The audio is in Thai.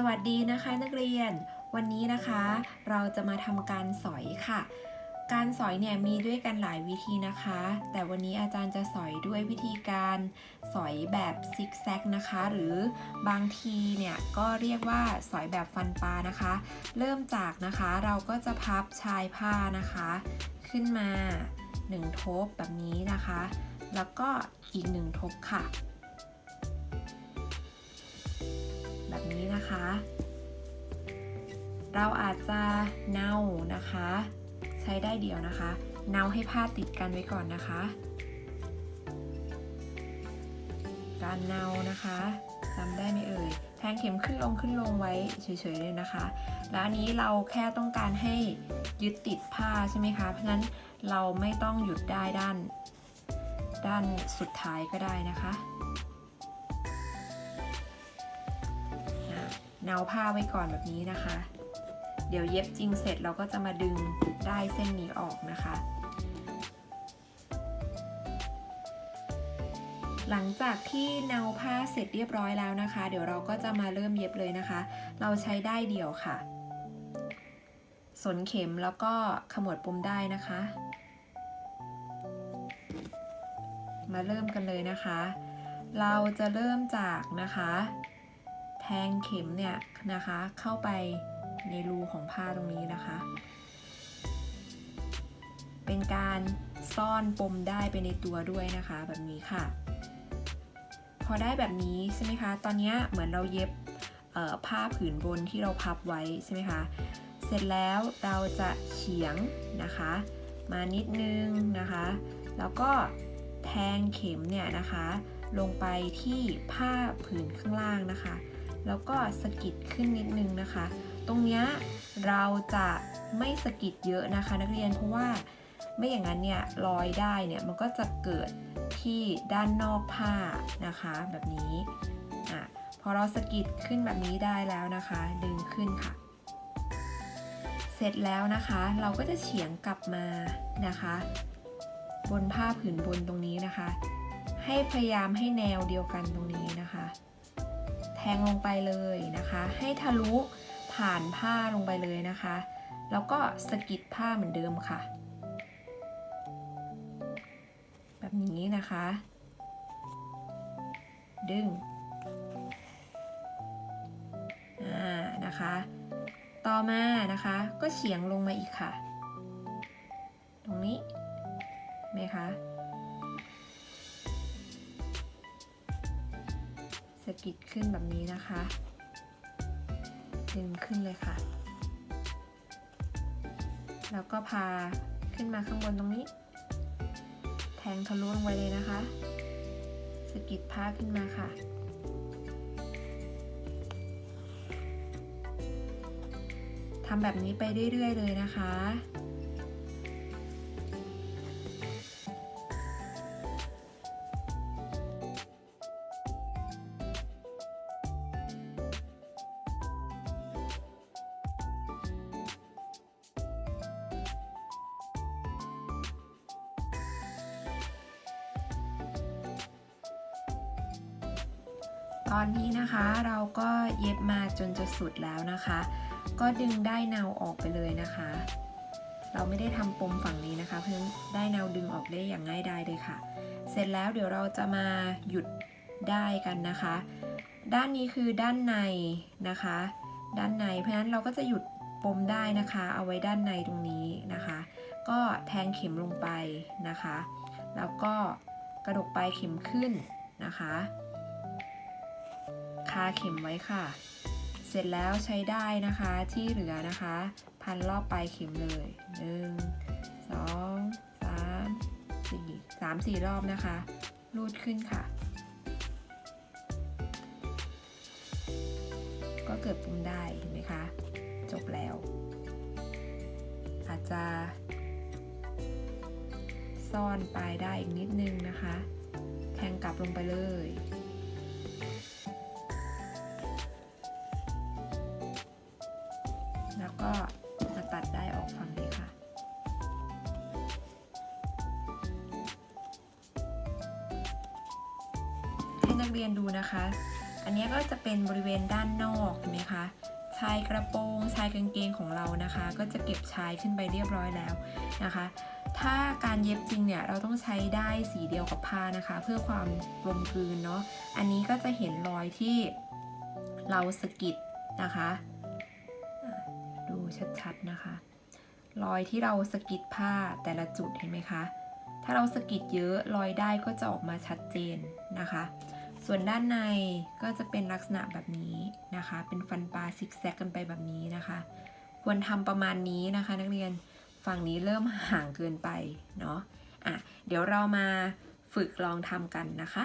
สวัสดีนะคะนักเรียน วันนี้นะคะเราจะมาทำการสอยค่ะ การสอยเนี่ยมีด้วยกันหลายวิธีนะคะ แต่วันนี้อาจารย์จะสอยด้วยวิธีการสอยแบบซิกแซกนะคะ หรือบางทีเนี่ยก็เรียกว่าสอยแบบฟันปลานะคะ เริ่มจากนะคะเราก็จะพับชายผ้านะคะ ขึ้นมา1ทบแบบนี้นะคะ แล้วก็อีก1ทบค่ะ นี้นะคะ เราอาจจะเนานะคะ ใช้ได้เดียวนะคะ เนาให้ผ้าติดกันไว้ก่อนนะคะ การเนานะคะจำได้ไหมเอ่ยแทงเข็มขึ้นลงขึ้นลงไว้เฉยๆเลยนะคะ แล้วอันนี้เราแค่ต้องการให้ยึดติดผ้าใช่ไหมคะ เพราะฉะนั้นเราไม่ต้องหยุดได้ด้าน ด้านสุดท้ายก็ได้นะคะ เนาผ้าไว้ก่อนแบบนี้นะคะ เดี๋ยวเย็บจริงเสร็จเราก็จะมาดึงได้เส้นนี้ออกนะคะ หลังจากที่เนาผ้าเสร็จเรียบร้อยแล้วนะคะ เดี๋ยวเราก็จะมาเริ่มเย็บเลยนะคะ เราใช้ได้เดี่ยวค่ะ สนเข็มแล้วก็ขมวดปมได้นะคะ มาเริ่มกันเลยนะคะ เราจะเริ่มจากนะคะ แทงเข็มเนี่ยนะคะ เข้าไปในรูของผ้าตรงนี้นะคะ เป็นการซ่อนปมได้ไปในตัวด้วยนะคะแบบนี้ค่ะ พอได้แบบนี้ใช่ไหมคะ ตอนนี้เหมือนเราเย็บผ้าผืนบนที่เราพับไว้ใช่ไหมคะ เสร็จแล้วเราจะเฉียงนะคะ มานิดนึงนะคะ แล้วก็แทงเข็มเนี่ยนะคะ ลงไปที่ผ้าผืนข้างล่างนะคะ แล้วก็สะกิดขึ้นนิดนึงนะคะ ตรงเนี้ยเราจะไม่สะกิดเยอะนะคะ นักเรียนเพราะว่าไม่อย่างนั้นเนี่ยรอยได้เนี่ยมันก็จะเกิดที่ด้านนอกผ้านะคะ แบบนี้อะพอเราสะกิดขึ้นแบบนี้ได้แล้วนะคะ ดึงขึ้นค่ะ เสร็จแล้วนะคะ เราก็จะเฉียงกลับมานะคะ บนผ้าผืนบนตรงนี้นะคะ ให้พยายามให้แนวเดียวกันตรงนี้นะคะ งลงไปเลยนะคะ ให้ทะลุผ่านผ้าลงไปเลยนะคะ แล้วก็สกิดผ้าเหมือนเดิมค่ะ แบบนี้นะคะ ดึงอ่านะคะ ต่อมานะคะก็เฉียงลงมาอีกค่ะ ตรงนี้ไหมคะ สะกิดขึ้นแบบนี้นะคะ ดึงขึ้นเลยค่ะ แล้วก็พาขึ้นมาข้างบนตรงนี้ แทงทะลุลงไปเลยนะคะสะกิดผ้าขึ้นมาค่ะทำแบบนี้ไปเรื่อย ๆ เลยนะคะ ตอนนี้นะคะเราก็เย็บมาจนจะสุดแล้วนะคะ ก็ดึงได้เนาออกไปเลยนะคะ เราไม่ได้ทำปมฝั่งนี้นะคะ เพื่อได้เนาดึงออกได้อย่างง่ายดายเลยค่ะ เสร็จแล้วเดี๋ยวเราจะมาหยุดได้กันนะคะ ด้านนี้คือด้านในนะคะ ด้านในเพราะฉะนั้นเราก็จะหยุดปมได้นะคะ เอาไว้ด้านในตรงนี้นะคะ ก็แทงเข็มลงไปนะคะ แล้วก็กระดกปลายเข็มขึ้นนะคะาเข็มไว้ค่ะ เสร็จแล้วใช้ได้นะคะที่เหลือนะคะ พันรอบปลายเข็มเลยหนึ่งสองสามสี่สามสี่รอบนะคะ รูดขึ้นค่ะ ก็เกิดปุ่มได้เห็นไหมคะ จบแล้ว อาจจะซ่อนปลายได้อีกนิดนึงนะคะ แทงกลับลงไปเลย ก็มาตัดได้ออกฝั่งนี้ค่ะ ให้นักเรียนดูนะคะ อันนี้ก็จะเป็นบริเวณด้านนอกเห็นไหมคะชายกระโปรงชายกางเกงของเรานะคะ ก็จะเก็บชายขึ้นไปเรียบร้อยแล้วนะคะ ถ้าการเย็บจริงเนี่ยเราต้องใช้ได้ายสีเดียวกับผ้านะคะ เพื่อความกลมกลืนเนาะอันนี้ก็จะเห็นรอยที่เราสกิดนะคะ ดูชัดๆนะคะ รอยที่เราสกิดผ้าแต่ละจุดเห็นไหมคะ ถ้าเราสกิดเยอะรอยได้ก็จะออกมาชัดเจนนะคะ ส่วนด้านในก็จะเป็นลักษณะแบบนี้นะคะ เป็นฟันปลาซิกแซกกันไปแบบนี้นะคะ ควรทำประมาณนี้นะคะ นักเรียนฝั่งนี้เริ่มห่างเกินไปเนาะอะเดี๋ยวเรามาฝึกลองทำกันนะคะ